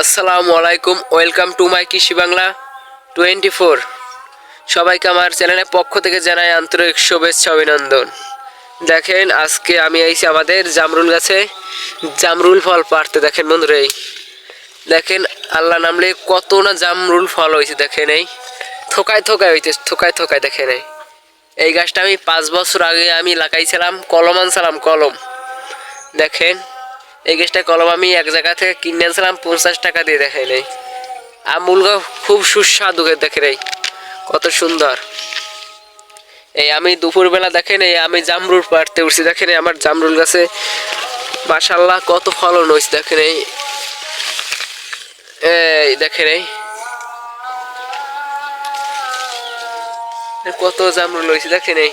আসসালামু আলাইকুম, welcome to my কৃষি বাংলা টোয়েন্টি ফোর। সবাইকে আমার চ্যানেলের পক্ষ থেকে জানাই আন্তরিক শুভেচ্ছা, অভিনন্দন। দেখেন, আজকে আমি আইছি আমাদের জামরুল গাছে। জামরুল ফল পাড়তে, দেখেন বন্ধুরা এই। দেখেন, আল্লাহ নামলে কত না জামরুল ফল হয়েছে দেখেন এই। থোকায় থোকায় হইতে থোকায় থোকায়, দেখেন এই। এই গাছটা আমি পাঁচ বছর আগে আমি লাগাইছিলাম, কলম আনছিলাম, কলম। দেখেন এই গাছটা কলম আমি এক জায়গা থেকে কিনে আনছিলাম, পঞ্চাশ টাকা দিয়ে দেখেন এই আমুল গাছ খুব সুস্বাদু দেখে এই কত সুন্দর। এই আমি দুপুরবেলা দেখেন এই আমি জামরুল পাড়তে উঠছি দেখেন আমার জামরুল গাছে মাশাল্লাহ কত ফলন হয়েছে দেখেন এই এই দেখেন এই কত জামরুল হয়েছে দেখেন এই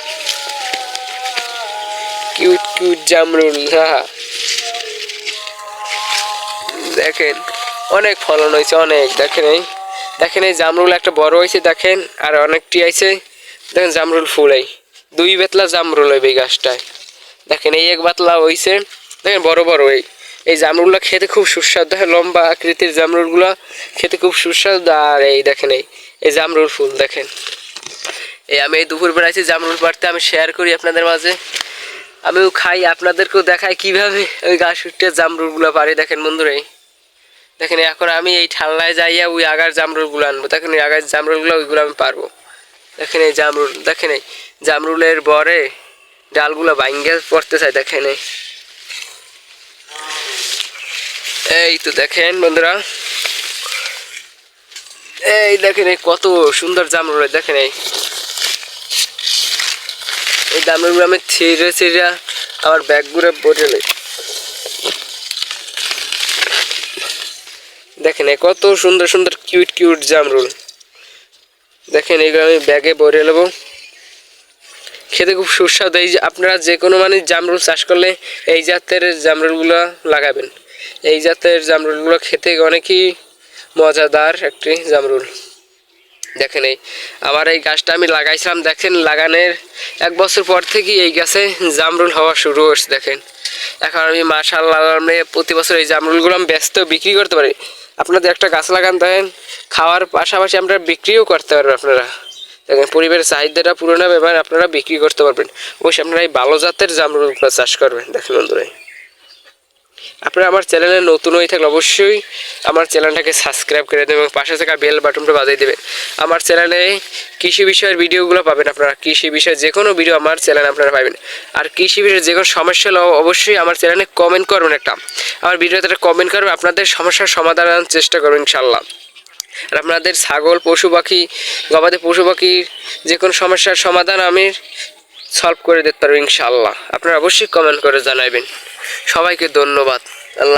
কিউট কিউট জামরুল হ্যাঁ দেখেন, অনেক ফলন হয়েছে, অনেক। দেখেন এই দেখেন এই জামরুল একটা বড় হয়েছে, দেখেন, আর অনেকটি আছে। দেখেন জামরুল ফুল এই। দুই বেতলা জামরুল হইবে এই গাছটায়। দেখেন এই এক বাতলা হয়েছে দেখেন বড় বড় এই। এই জামরুলগুলো খেতে খুব সুস্বাদু। দেখেন লম্বা আকৃতির জামরুলগুলো খেতে খুব সুস্বাদু। আর এই দেখেন এই এই জামরুল ফুল, দেখেন। এই আমি এই দুপুরবেলা আছি জামরুল পাড়তে আমি শেয়ার করি আপনাদের মাঝে। আমিও খাই, আপনাদেরকেও দেখাই কীভাবে ওই গাছ উঠতে জামরুলগুলো পারি দেখেন বন্ধুরাই দেখেন, এখন আমি এই ঠাল্লায় যাইয়া ওই আগার জামরুলগুলো আনব। দেখেন ওই আগার জামরুলগুলো, ওইগুলো আমি পারব। দেখেন, এই জামরুল, দেখেন, এই জামরুলের বরে ডালগুলো ভাঙ্গে পড়তে চাই দেখেন, এই। এই তো দেখেন, বন্ধুরা। এই দেখেন, এই কত সুন্দর জামরুল দেখেন, এই। এই জামরুলগুলো আমি ছিঁড়ে ছিঁড়ে আমার ব্যাগগুলো বলে দেখেন কত সুন্দর সুন্দর কিউট কিউট জামরুল। দেখেন এগুলো আমি ব্যাগে ভরে নেব। খেতে খুব সুস্বাদু। এই যে আপনারা যে কোনো মানে জামরুল চাষ করলে এই জাতের জামরুলগুলো লাগাবেন। এই জাতের জামরুলগুলো খেতে অনেকই মজাদার একটি জামরুল। দেখেন এই, আমার এই গাছটা আমি লাগাইছিলাম। দেখেন লাগানোর এক বছর পর থেকেই এই গাছে জামরুল হওয়া শুরু হচ্ছে দেখেন, এখন আমি মাশাল্লাহ আমি প্রতি বছর এই জামরুলগুলো আমি ব্যস্ত বিক্রি করতে পারি। আপনাদের একটা গাছ লাগান দেখেন খাওয়ার পাশাপাশি আমরা বিক্রিও করতে পারবেন আপনারা। দেখেন পরিবারের চাহিদাটা পূরণ হবে, এবার আপনারা বিক্রি করতে পারবেন। অবশ্যই আপনারা এই ভালো জাতের জামরুল চাষ করবেন, দেখেন বন্ধুরা। আপনারা আমার চ্যানেলে নতুন হয়ে থাকলে অবশ্যই আমার চ্যানেলটাকে সাবস্ক্রাইব করে দেবেন এবং পাশে থাকা বেল বাটনটা বাজিয়ে দেবেন। আমার চ্যানেলে কৃষি বিষয়ের ভিডিওগুলো পাবেন আপনারা। কৃষি বিষয়ে যে কোনো ভিডিও আমার চ্যানেলে আপনারা পাবেন। আর কৃষি বিষয়ে যে কোনো সমস্যা হলে অবশ্যই আমার চ্যানেলে কমেন্ট করবেন একটা। আমার ভিডিওতে একটা কমেন্ট করবেন, আপনাদের সমস্যার সমাধান চেষ্টা করবেন ইনশাল্লাহ আর আপনাদের ছাগল, পশু পাখি, গবাদি পশু পাখির যে কোনো সমস্যার সমাধান আমি সলভ করে দিতে পারব ইনশাল্লাহ আপনারা অবশ্যই কমেন্ট করে জানাবেন। সবাইকে ধন্যবাদ। আল্লাহ